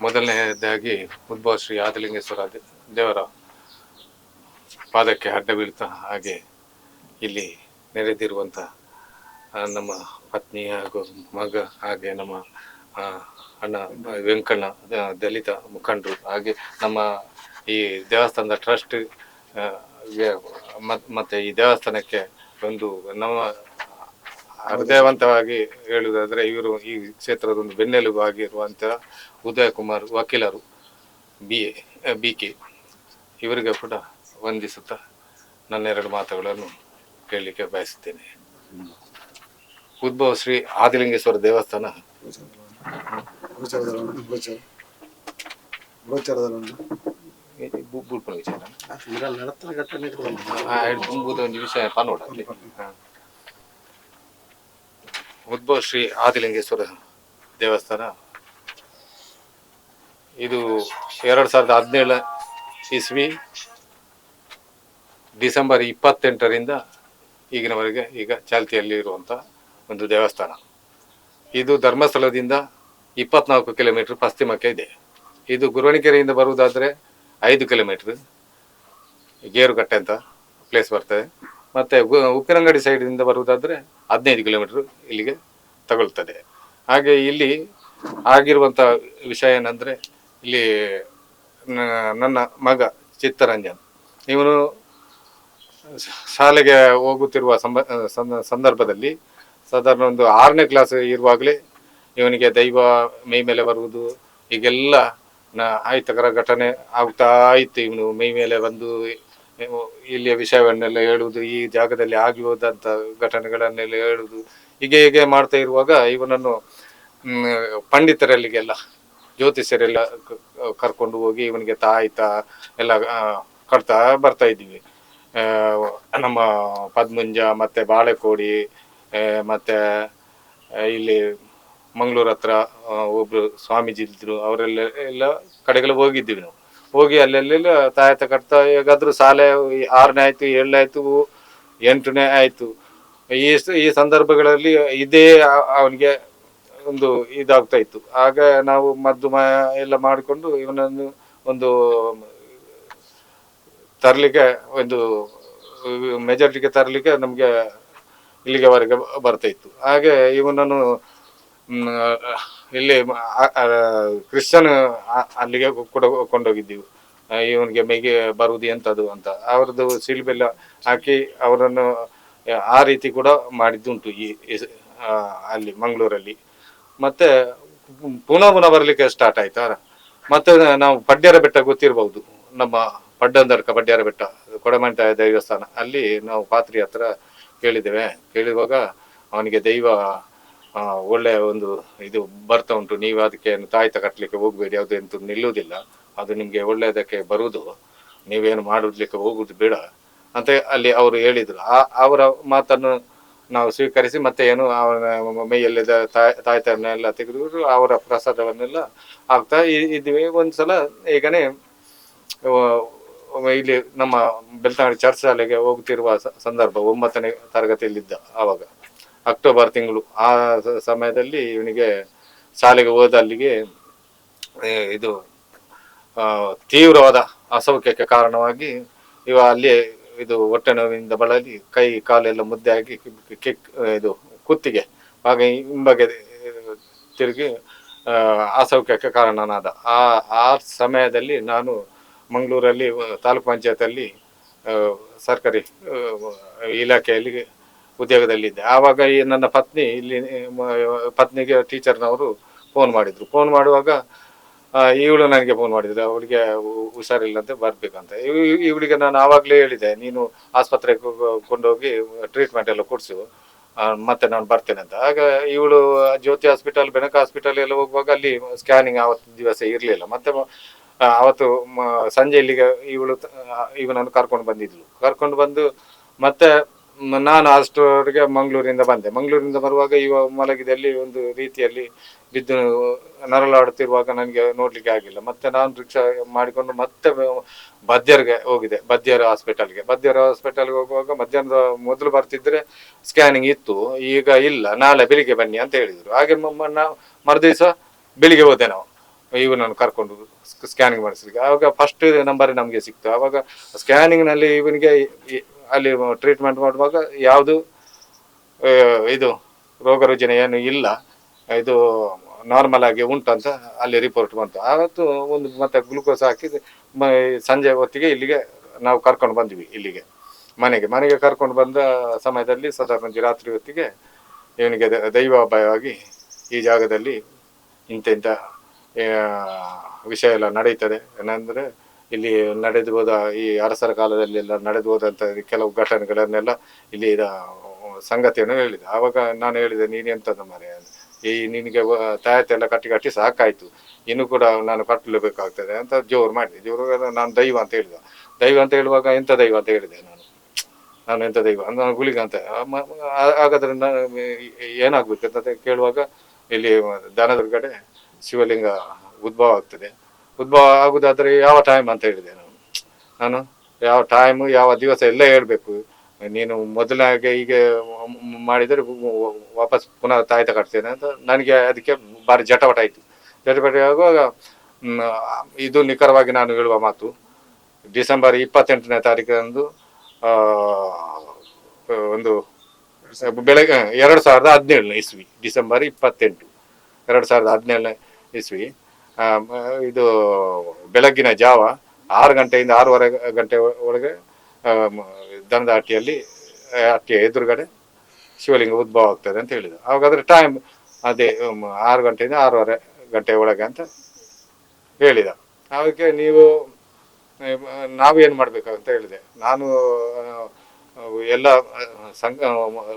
ಮೊದಲನೇದಾಗಿ ಉದ್ಭವ ಶ್ರೀ ಆದಿಲಿಂಗೇಶ್ವರ ದೇವರ ಪಾದಕ್ಕೆ ಅಡ್ಡ ಬೀಳ್ತಾ ಹಾಗೆ ಇಲ್ಲಿ ನೆರೆದಿರುವಂಥ ನಮ್ಮ ಪತ್ನಿ ಹಾಗೂ ಮಗ ಹಾಗೆ ನಮ್ಮ ಅಣ್ಣ ವೆಂಕಣ್ಣ ದಲಿತ ಮುಖಂಡರು ಹಾಗೆ ನಮ್ಮ ಈ ದೇವಸ್ಥಾನದ ಟ್ರಸ್ಟ್ ಮತ್ತೆ ಈ ದೇವಸ್ಥಾನಕ್ಕೆ ಒಂದು ನಮ್ಮ ಹೃದಯವಂತವಾಗಿ ಹೇಳುವುದಾದ್ರೆ ಇವರು ಈ ಕ್ಷೇತ್ರದ ಒಂದು ಬೆನ್ನೆಲುಬು ಆಗಿರುವಂತಹ ಉದಯ ಕುಮಾರ್ ವಕೀಲರು ಬಿ ಎ ಬಿ ಕೆ. ಇವರಿಗೆ ಕೂಡ ವಂದಿಸುತ್ತಾ ನನ್ನೆರಡು ಮಾತುಗಳನ್ನು ಕೇಳಲಿಕ್ಕೆ ಬಯಸುತ್ತೇನೆ. ಉದ್ಭವ ಶ್ರೀ ಆದಿಲಿಂಗೇಶ್ವರ ದೇವಸ್ಥಾನ. ಒಂದು ವಿಷಯ ಗೋಚರದಲ್ಲುಂಟು ಬು- ಬುಲ್ಪುರ ವಿಚಾರ ಇದರಲ್ಲಿ ನಡೆತನ ಘಟನೆ ಇಟ್ಕೊಂಡು ಆ, ಎರಡು ತುಂಬುದು ಒಂದು ವಿಷಯ ಪನೋಡ ಅಲ್ಲಿ. ಹ. ಉದ್ಭವ ಶ್ರೀ ಆದಿಲಿಂಗೇಶ್ವರ ದೇವಸ್ಥಾನ. ಇದು ಎರಡು ಸಾವಿರದ ಹದಿನೇಳು ಇಸ್ವಿ ಡಿಸೆಂಬರ್ ಇಪ್ಪತ್ತೆಂಟರಿಂದ ಈಗಿನವರೆಗೆ ಈಗ ಚಾಲ್ತಿಯಲ್ಲಿ ಇರುವಂಥ ಒಂದು ದೇವಸ್ಥಾನ. ಇದು ಧರ್ಮಸ್ಥಳದಿಂದ ಇಪ್ಪತ್ನಾಲ್ಕು ಕಿಲೋಮೀಟ್ರ್ ಪಶ್ಚಿಮಕ್ಕೆ ಇದೆ. ಇದು ಗುರುವಣಿಕೆರೆಯಿಂದ ಬರುವುದಾದರೆ ಐದು ಕಿಲೋಮೀಟ್ರ್ ಗೇರುಕಟ್ಟೆ ಅಂತ ಪ್ಲೇಸ್ ಬರ್ತದೆ. ಮತ್ತೆ ಉಪ್ಪಿನಂಗಡಿ ಸೈಡಿಂದ ಬರುವುದಾದರೆ ಹದಿನೈದು ಕಿಲೋಮೀಟರ್ ಇಲ್ಲಿಗೆ ತಗೊಳ್ತದೆ. ಹಾಗೆ ಇಲ್ಲಿ ಆಗಿರುವಂಥ ವಿಷಯ ಏನಂದರೆ, ಇಲ್ಲಿ ನನ್ನ ಮಗ ಚಿತ್ತರಂಜನ್, ಇವನು ಶಾಲೆಗೆ ಹೋಗುತ್ತಿರುವ ಸಂದರ್ಭದಲ್ಲಿ ಸಾಧಾರಣ ಒಂದು ಆರನೇ ಕ್ಲಾಸ್ ಇರುವಾಗಲೇ ಇವನಿಗೆ ದೈವ ಮೈ ಮೇಲೆ ಬರುವುದು ಈಗೆಲ್ಲ ನ- ಘಟನೆ ಆಗ್ತಾ ಇತ್ತು. ಇವನು ಮೈ ಮೇಲೆ ಬಂದು ಇಲ್ಲಿಯ ವಿಷಯವನ್ನೆಲ್ಲ ಹೇಳುವುದು, ಈ ಜಾಗದಲ್ಲಿ ಆಗಿ ಹೋದಂತ ಘಟನೆಗಳನ್ನೆಲ್ಲ ಹೇಳುವುದು, ಹೀಗೆ ಹೀಗೆ ಮಾಡ್ತಾ ಇರುವಾಗ ಇವನನ್ನು ಪಂಡಿತರಲ್ಲಿಗೆಲ್ಲ, ಜ್ಯೋತಿಷ್ಯರೆಲ್ಲ ಕರ್ಕೊಂಡು ಹೋಗಿ ಇವನಿಗೆ ತಾಯ್ತ ಎಲ್ಲ ಕಟ್ತಾ ಬರ್ತಾ ಇದ್ದೀವಿ. ನಮ್ಮ ಪದ್ಮುಂಜ, ಮತ್ತೆ ಬಾಳೆಕೋಡಿ ಮತ್ತೆ ಇಲ್ಲಿ ಮಂಗಳೂರು ಹತ್ರ ಒಬ್ರು ಸ್ವಾಮೀಜಿ ಇದ್ರು, ಅವರೆಲ್ಲ ಎಲ್ಲ ಕಡೆಗೆಲ್ಲ ಹೋಗಿದ್ದೀವಿ ನಾವು. ಹೋಗಿ ಅಲ್ಲೆಲ್ಲ ತಾಯತ ಕಟ್ತಾ, ಹೇಗಾದ್ರೂ ಶಾಲೆ ಆರನೇ ಆಯ್ತು, ಏಳನೇ ಆಯ್ತು, ಎಂಟನೇ ಆಯ್ತು. ಈ ಈ ಸಂದರ್ಭಗಳಲ್ಲಿ ಇದೇ ಅವನಿಗೆ ಒಂದು ಇದಾಗ್ತಾ ಇತ್ತು. ಆಗ ನಾವು ಮದ್ದು ಎಲ್ಲ ಮಾಡಿಕೊಂಡು ಇವನನ್ನು ಒಂದು ತರಲಿಕ್ಕೆ, ಒಂದು ಮೆಜಾರಿಟಿಗೆ ತರಲಿಕ್ಕೆ ನಮಗೆ ಇಲ್ಲಿಗೆವರೆಗೆ ಬರ್ತಾ ಇತ್ತು. ಹಾಗೆ ಇವನನ್ನು ಇಲ್ಲಿ ಕ್ರಿಶ್ಚಿಯನ್ ಅಲ್ಲಿಗೆ ಕೂಡ ಕೊಂಡೋಗಿದ್ದೀವಿ. ಇವನಿಗೆ ಮೈಗೆ ಬರುವುದು ಎಂಥದ್ದು ಅಂತ. ಅವ್ರದ್ದು ಸಿಲ್ಬೆಲ್ಲ ಹಾಕಿ ಅವರನ್ನು, ಆ ರೀತಿ ಕೂಡ ಮಾಡಿದ್ದುಂಟು ಈ ಅಲ್ಲಿ ಮಂಗಳೂರಲ್ಲಿ. ಮತ್ತೆ ಪುನಃ ಪುನಃ ಬರಲಿಕ್ಕೆ ಸ್ಟಾರ್ಟ್ ಆಯ್ತಾ? ಮತ್ತೆ ನಾವು ಪಡ್ಡ್ಯಾರ ಬೆಟ್ಟ ಗೊತ್ತಿರಬಹುದು ನಮ್ಮ ಪಡ್ಡಂದರ್ಕ ಪಡ್ಡ್ಯಾರ ಬೆಟ್ಟ, ಕೊಡಮಂಟ ದೇವಸ್ಥಾನ. ಅಲ್ಲಿ ನಾವು ಪಾತ್ರಿ ಹತ್ರ ಕೇಳಿದ್ದೇವೆ. ಕೇಳಿದಾಗ ಅವನಿಗೆ ದೈವ ಒಳ್ಳೆಯ ಒಂದು ಇದು ಬರ್ತಾ ಉಂಟು. ನೀವು ಅದಕ್ಕೆ ತಾಯ್ತ ಕಟ್ಟಲಿಕ್ಕೆ ಹೋಗಬೇಡಿ ಯಾವುದು ಎಂತ ನಿಲ್ಲುವುದಿಲ್ಲ. ಅದು ನಿಮಗೆ ಒಳ್ಳೆಯದಕ್ಕೆ ಬರುವುದು. ನೀವೇನು ಮಾಡುದ್ಲಿಕ್ಕೆ ಹೋಗುದು ಬೇಡ. ಅಂತ ಅಲ್ಲಿ ಅವರು ಹೇಳಿದರು. ಆ, ಅವರ ಮಾತನ್ನು ನಾವು ಸ್ವೀಕರಿಸಿ ಮತ್ತೆ ಏನು ಅವನ ಮೈಯಲ್ಲಿದ್ದ ತಾಯ್ ತಾಯ್ತನೆಲ್ಲ ತೆಗೆದು ಅವರ ಪ್ರಸಾದವನ್ನೆಲ್ಲ ಆಗ್ತಾ ಇದ್ವಿ ಒಂದ್ಸಲ ಈಗನೇ ಇಲ್ಲಿ ನಮ್ಮ ಬೆಳ್ತಂಗಡಿ ಚರ್ಚ್ ಶಾಲೆಗೆ ಹೋಗ್ತಿರುವ ಸಂದರ್ಭ ಒಂಬತ್ತನೇ ತರಗತಿಯಲ್ಲಿದ್ದ ಆವಾಗ. ಅಕ್ಟೋಬರ್ ತಿಂಗಳು. ಆ ಸಮಯದಲ್ಲಿ ಇವನಿಗೆ ಶಾಲೆಗೆ ಹೋದ ಅಲ್ಲಿಗೆ ಇದು ತೀವ್ರವಾದ ಅಸೌಖ್ಯಕ್ಕೆ ಕಾರಣವಾಗಿ ಇವ ಅಲ್ಲಿ ಇದು ಹೊಟ್ಟೆ ನೋವಿನಿಂದ ಬಳಲಿ, ಕೈ, ಕಾಲೆಲ್ಲ ಮುದ್ದೆ ಆಗಿ ಕಿಕ್, ಇದು ಕುತ್ತಿಗೆ, ಹಾಗೆ ಹಿಂಬಗೆ ತಿರುಗಿ ಅಸೌಖ್ಯಕ್ಕೆ ಕಾರಣನಾದ. ಆ ಆ ಸಮಯದಲ್ಲಿ ನಾನು ಮಂಗಳೂರಲ್ಲಿ, ತಾಲೂಕು ಪಂಚಾಯತಲ್ಲಿ ಸರ್ಕಾರಿ ಇಲಾಖೆಯಲ್ಲಿ ಉದ್ಯೋಗದಲ್ಲಿದ್ದೆ. ಆವಾಗ ಈ ನನ್ನ ಪತ್ನಿ, ಇಲ್ಲಿ ಪತ್ನಿಗೆ ಟೀಚರ್ನವರು ಫೋನ್ ಮಾಡಿದ್ರು. ಫೋನ್ ಮಾಡುವಾಗ ಇವಳು ನನಗೆ ಫೋನ್ ಮಾಡಿದ್ರು. ಅವಳಿಗೆ ಹುಷಾರಿಲ್ಲ ಹುಷಾರಿಲ್ಲಂತೆ ಬರಬೇಕಂತ ಇವ್- ಇವಳಿಗೆ ನಾನು ಆವಾಗಲೇ ಹೇಳಿದೆ, ನೀನು ಆಸ್ಪತ್ರೆಗೆ ಕೊಂಡೋಗಿ ಟ್ರೀಟ್ಮೆಂಟ್ ಎಲ್ಲ ಕೊಡಿಸು. ಮತ್ತೆ ನಾನು ಬರ್ತೇನೆ ಅಂತ. ಆಗ ಇವಳು ಜ್ಯೋತಿ ಹಾಸ್ಪಿಟಲ್ ಬೆನಕ ಹಾಸ್ಪಿಟಲ್ ಎಲ್ಲ ಹೋಗುವಾಗ ಅಲ್ಲಿ ಸ್ಕ್ಯಾನಿಂಗ್ ಆವತ್ತು ದಿವಸ ಇರಲಿಲ್ಲ. ಮತ್ತೆ ಅವತ್ತು ಸಂಜೆ ಇಲ್ಲಿಗೆ ಇವಳು ಇವನನ್ನು ಕರ್ಕೊಂಡು ಬಂದಿದ್ಲು. ಕರ್ಕೊಂಡು ಬಂದು ಮತ್ತೆ ನಾನು ಅಷ್ಟೊರಿಗೆ ಮಂಗಳೂರಿಂದ ಬಂದೆ. ಮಂಗಳೂರಿಂದ ಬರುವಾಗ ಈ ಮಲಗಿದಲ್ಲಿ ಒಂದು ರೀತಿಯಲ್ಲಿ ಬಿದ್ದು ನರಳಾಡುತ್ತಿರುವಾಗ ನನಗೆ ನೋಡ್ಲಿಕ್ಕೆ ಆಗಿಲ್ಲ. ಮತ್ತೆ ನಾನು ರಿಕ್ಷಾ ಮಾಡಿಕೊಂಡು ಮತ್ತೆ ಬದ್ಯರ್ಗೆ ಹೋಗಿದೆ. ಬದ್ಯರ ಹಾಸ್ಪಿಟಲ್ಗೆ ಬದ್ಯರ ಹಾಸ್ಪಿಟಲ್ಗೆ ಹೋಗುವಾಗ ಮಧ್ಯಾಹ್ನದ ಮೊದಲು ಬರ್ತಿದ್ರೆ ಸ್ಕ್ಯಾನಿಂಗ್ ಇತ್ತು. ಈಗ ಇಲ್ಲ. ನಾಳೆ ಬೆಳಿಗ್ಗೆ ಬನ್ನಿ ಅಂತ ಹೇಳಿದರು. ಹಾಗೆ ನಾವು ಮರುದಿವಸ ಬೆಳಿಗ್ಗೆ ಹೋದೆ ನಾವು. ಇವನನ್ನು ಕರ್ಕೊಂಡು ಸ್ಕ್ಯಾನಿಂಗ್ ಮಾಡಿಸ್ಲಿಕ್ಕೆ. ಆವಾಗ ಫಸ್ಟ್ ನಂಬರ್ ನಮಗೆ ಸಿಕ್ತು. ಆವಾಗ ಸ್ಕ್ಯಾನಿಂಗ್ನಲ್ಲಿ ಇವನಿಗೆ ಅಲ್ಲಿ ಟ್ರೀಟ್ಮೆಂಟ್ ಮಾಡುವಾಗ ಯಾವುದು ಇದು ರೋಗ ರುಜಿನ ಏನು ಇಲ್ಲ. ಇದು ನಾರ್ಮಲ್ ಆಗಿ ಉಂಟು ಅಂತ ಅಲ್ಲಿ ರಿಪೋರ್ಟ್ ಬಂತು. ಆವತ್ತು ಒಂದು ಮತ್ತೆ ಗ್ಲುಕೋಸ್ ಹಾಕಿ ಸಂಜೆ ಹೊತ್ತಿಗೆ ಇಲ್ಲಿಗೆ ನಾವು ಕರ್ಕೊಂಡು ಬಂದ್ವಿ ಇಲ್ಲಿಗೆ. ಮನೆಗೆ ಮನೆಗೆ ಕರ್ಕೊಂಡು ಬಂದ ಸಮಯದಲ್ಲಿ ಸಾಧಾರಣ ರಾತ್ರಿ ಹೊತ್ತಿಗೆ ಇವನಿಗೆ ದ- ದೈವಾಭಯವಾಗಿ ಈ ಜಾಗದಲ್ಲಿ ಇಂಥ ವಿಷಯ ಎಲ್ಲ ನಡೀತದೆ. ಏನಂದ್ರೆ ಇಲ್ಲಿ ನಡೆದು ಹೋದ ಈ ಅರಸರ ಕಾಲದಲ್ಲಿ ಎಲ್ಲ ನಡೆದು ಹೋದಂತ ಕೆಲವು ಘಟನೆಗಳನ್ನೆಲ್ಲ ಇಲ್ಲಿ ಸಂಗತಿಯನ್ನು ಹೇಳಿದೆ. ಆವಾಗ ನಾನು ಹೇಳಿದೆ, ನೀನು ಎಂತದ್ದು ಮರೆ ಈ ನಿನಗೆ ತಾಯತೆ ಎಲ್ಲ ಕಟ್ಟಿ ಕಟ್ಟಿ ಸಾಕಾಯ್ತು. ಇನ್ನು ಕೂಡ ನಾನು ಕಟ್ಟಲೇಬೇಕಾಗ್ತದೆ ಅಂತ ಜೋರು ಮಾಡಿದೆ. ಜೋರು ನಾನು ದೈವ ಅಂತ ಹೇಳಿದ. ದೈವ ಅಂತ ಹೇಳುವಾಗ ಎಂತ ದೈವ ಅಂತ ಹೇಳಿದೆ ನಾನು? ನಾನು ಎಂತ ದೈವ? ನಾನು ಗುಳಿಗ ಅಂತ. ಹಾಗಾದ್ರೆ ನಾನು ಏನಾಗ್ಬೇಕು ಅಂತ ಕೇಳುವಾಗ ಇಲ್ಲಿ ದನದುರ್ಗಡೆ ಶಿವಲಿಂಗ ಉದ್ಭವ ಆಗ್ತದೆ. ಉದ್ಭವ ಆಗುದಾದ್ರೆ ಯಾವ ಟೈಮ್ ಅಂತ ಹೇಳಿದೆ ನಾನು. ನಾನು ಯಾವ ಟೈಮ್ ಯಾವ ದಿವಸ ಎಲ್ಲ ಹೇಳ್ಬೇಕು. ನೀನು ಮೊದಲಾಗೆ ಹೀಗೆ ಮಾಡಿದರೆ ವಾಪಸ್ ಪುನಃ ತಾಯ್ತ ಕಟ್ತೇನೆ ಅಂತ ನನಗೆ ಅದಕ್ಕೆ ಭಾರಿ ಜಟವಟ ಆಯಿತು. ಜಟಪಟ ಆಗುವಾಗ ಇದು ನಿಖರವಾಗಿ ನಾನು ಹೇಳುವ ಮಾತು. ಡಿಸೆಂಬರ್ ಇಪ್ಪತ್ತೆಂಟನೇ ತಾರೀಕಂದು ಒಂದು ಬೆಳಗ್ಗೆ ಎರಡು ಸಾವಿರದ ಹದಿನೇಳನೇ ಇಸ್ವಿ, ಡಿಸೆಂಬರ್ ಇಪ್ಪತ್ತೆಂಟು. ಎರಡು ಸಾವಿರದ ಹದಿನೇಳನೇ ಇಸ್ವಿ. ಇದು ಬೆಳಗ್ಗಿನ ಜಾವ, ಆರು ಗಂಟೆಯಿಂದ ಆರೂವರೆ ಗಂಟೆ ಒಳಗೆ ದನದ ಹಟ್ಟಿಯಲ್ಲಿ ಹಟ್ಟಿಯ ಎದುರುಗಡೆ ಶಿವಲಿಂಗ ಉದ್ಭವ ಆಗ್ತದೆ ಅಂತ ಹೇಳಿದ ಹಾಗಾದ್ರೆ ಟೈಮ್ ಅದೇ ಆರು ಗಂಟೆಯಿಂದ ಆರೂವರೆ ಗಂಟೆ ಒಳಗೆ ಅಂತ ಹೇಳಿದ. ಅದಕ್ಕೆ ನೀವು ನಾವೇನು ಮಾಡಬೇಕು ಅಂತ ಹೇಳಿದೆ. ನಾನು ಎಲ್ಲ ಸಂ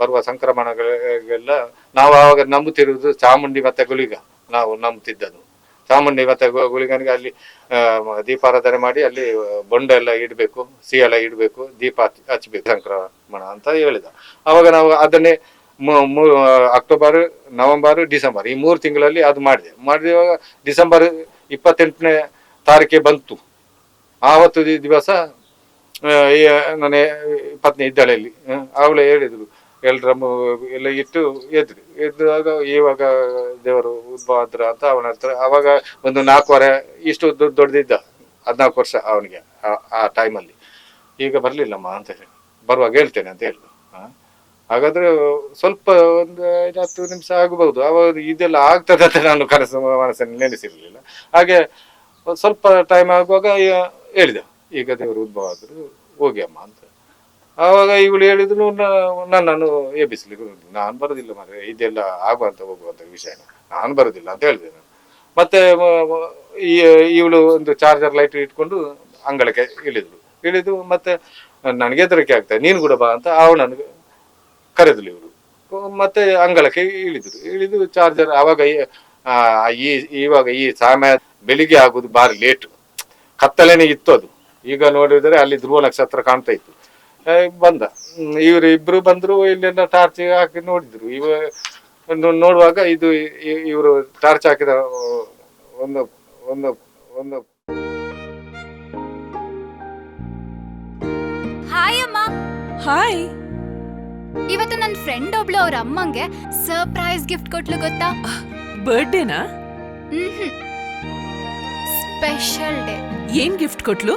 ಬರುವ ಸಂಕ್ರಮಣಗಳಿಗೆಲ್ಲ ನಾವು ಆವಾಗ ನಂಬುತ್ತಿರುವುದು ಚಾಮುಂಡಿ ಮತ್ತೆ ಗುಳಿಗ ನಾವು ನಂಬುತ್ತಿದ್ದದು ಚಾಮುಂಡಿ ಮತ್ತೆ ಗುಳಿಗನಿಗೆ ಅಲ್ಲಿ ದೀಪಾರಾಧನೆ ಮಾಡಿ ಅಲ್ಲಿ ಬೊಂಡ ಎಲ್ಲ ಇಡಬೇಕು ಸಿ ಎಲ್ಲ ಇಡಬೇಕು, ದೀಪ ಹಚ್ಚಬೇಕು ಹಚ್ಬೇಕು ಸಂಕ್ರಮಣ ಅಂತ ಹೇಳಿದ. ಅವಾಗ ನಾವು ಅದನ್ನೇ ಅಕ್ಟೋಬರ್, ನವೆಂಬರ್, ಡಿಸೆಂಬರ್ ಈ ಮೂರು ತಿಂಗಳಲ್ಲಿ ಅದು ಮಾಡಿದೆ. ಮಾಡಿದಾಗ ಡಿಸೆಂಬರ್ ಇಪ್ಪತ್ತೆಂಟನೇ ತಾರೀಕೆ ಬಂತು. ಆವತ್ತು ದಿವಸ ನನ್ನ ಪತ್ನಿ ಇದ್ದಾಳೆ ಇಲ್ಲಿ. ಅವಳು ಹೇಳಿದ್ರು ಎಲ್ರ ಎಲ್ಲ ಇಟ್ಟು ಎದ್ರು ಎದ್ದಾಗ ಇವಾಗ ದೇವರು ಉದ್ಭವ ಆದ್ರ ಅಂತ ಅವನ ಹತ್ರ, ಅವಾಗ ಒಂದು ನಾಲ್ಕುವರೆ ಇಷ್ಟು ದೊಡ್ಡ ದೊಡ್ಡದಿದ್ದ, ಹದಿನಾಲ್ಕು ವರ್ಷ ಅವನಿಗೆ, ಆ ಟೈಮಲ್ಲಿ ಈಗ ಬರಲಿಲ್ಲಮ್ಮ ಅಂತ ಹೇಳಿ, ಬರುವಾಗ ಹೇಳ್ತೇನೆ ಅಂತ ಹೇಳಿದ್ರು. ಹಾಗಾದ್ರೆ ಸ್ವಲ್ಪ ಒಂದು ಐದು ಹತ್ತು ನಿಮಿಷ ಆಗಬಹುದು ಅವಾಗ ಇದೆಲ್ಲ ಆಗ್ತದೆ ಅಂತ ನಾನು ಕನಸು, ಮನಸ್ಸನ್ನು ನೆನೆಸಿರ್ಲಿಲ್ಲ. ಹಾಗೆ ಸ್ವಲ್ಪ ಟೈಮ್ ಆಗುವಾಗ ಹೇಳಿದ, ಈಗ ದೇವರು ಉದ್ಭವ ಆದರು ಹೋಗಿ ಅಮ್ಮ ಅಂತ. ಆವಾಗ ಇವಳು ಹೇಳಿದ್ರು ನಾನು ನನ್ನನ್ನು ಎಬ್ಬಿಸ್ಲಿಕ್ಕೆ ನಾನು ಬರೋದಿಲ್ಲ ಮಾರೆ ಇದೆಲ್ಲ ಆಗುವಂತ ಹೋಗುವಂತ ವಿಷಯನ. ನಾನು ಬರೋದಿಲ್ಲ ಅಂತ ಹೇಳಿದೆ ನಾನು. ಮತ್ತೆ ಇವಳು ಒಂದು ಚಾರ್ಜರ್ ಲೈಟ್ ಇಟ್ಕೊಂಡು ಅಂಗಳಕ್ಕೆ ಇಳಿದ್ರು ಇಳಿದು ಮತ್ತೆ, ನನಗೆ ಹೆದರಿಕೆ ಆಗ್ತದೆ ನೀನು ಕೂಡ ಬಾ ಅಂತ ನನಗೆ ಕರೆದ್ಲು ಇವರು ಮತ್ತೆ ಅಂಗಳಕ್ಕೆ ಇಳಿದ್ರು. ಇಳಿದು ಚಾರ್ಜರ್ ಆವಾಗ, ಈ- ಇವಾಗ ಈ ಸಮಯ ಬೆಳಿಗ್ಗೆ ಆಗುದು ಭಾರಿ ಲೇಟ್ ಕತ್ತಲೆನೇ ಇತ್ತು ಅದು. ಈಗ ನೋಡಿದರೆ ಅಲ್ಲಿ ಧ್ರುವ ನಕ್ಷತ್ರ ಕಾಣ್ತಾ ಇತ್ತು. ಬಂದ. ಇವ್ರು ಇಬ್ರು ಬಂದ್ರು ಇಲ್ಲೆಲ್ಲ ಟಾರ್ಚ್ ಹಾಕಿ ನೋಡಿದ್ರು. ಇವ ನೋಡುವಾಗ ಇದು ಇವರು ಟಾರ್ಚ್ ಹಾಕಿದ ಒಂದು ಒಂದು ಒಂದು. ಹಾಯ್ ಅಮ್ಮ. ಹಾಯ್ ಇವತ್ತು ನನ್ನ ಫ್ರೆಂಡ್ ಒಬ್ಳು ಅವ್ರ ಅಮ್ಮಂಗೆ ಸರ್ಪ್ರೈಸ್ ಗಿಫ್ಟ್ ಕೊಟ್ಲು ಗೊತ್ತಾ? ಬರ್ಡೇನಾ ಸ್ಪೆಷಲ್ ಡೇ ಏನ್ ಗಿಫ್ಟ್ ಕೊಟ್ಲು?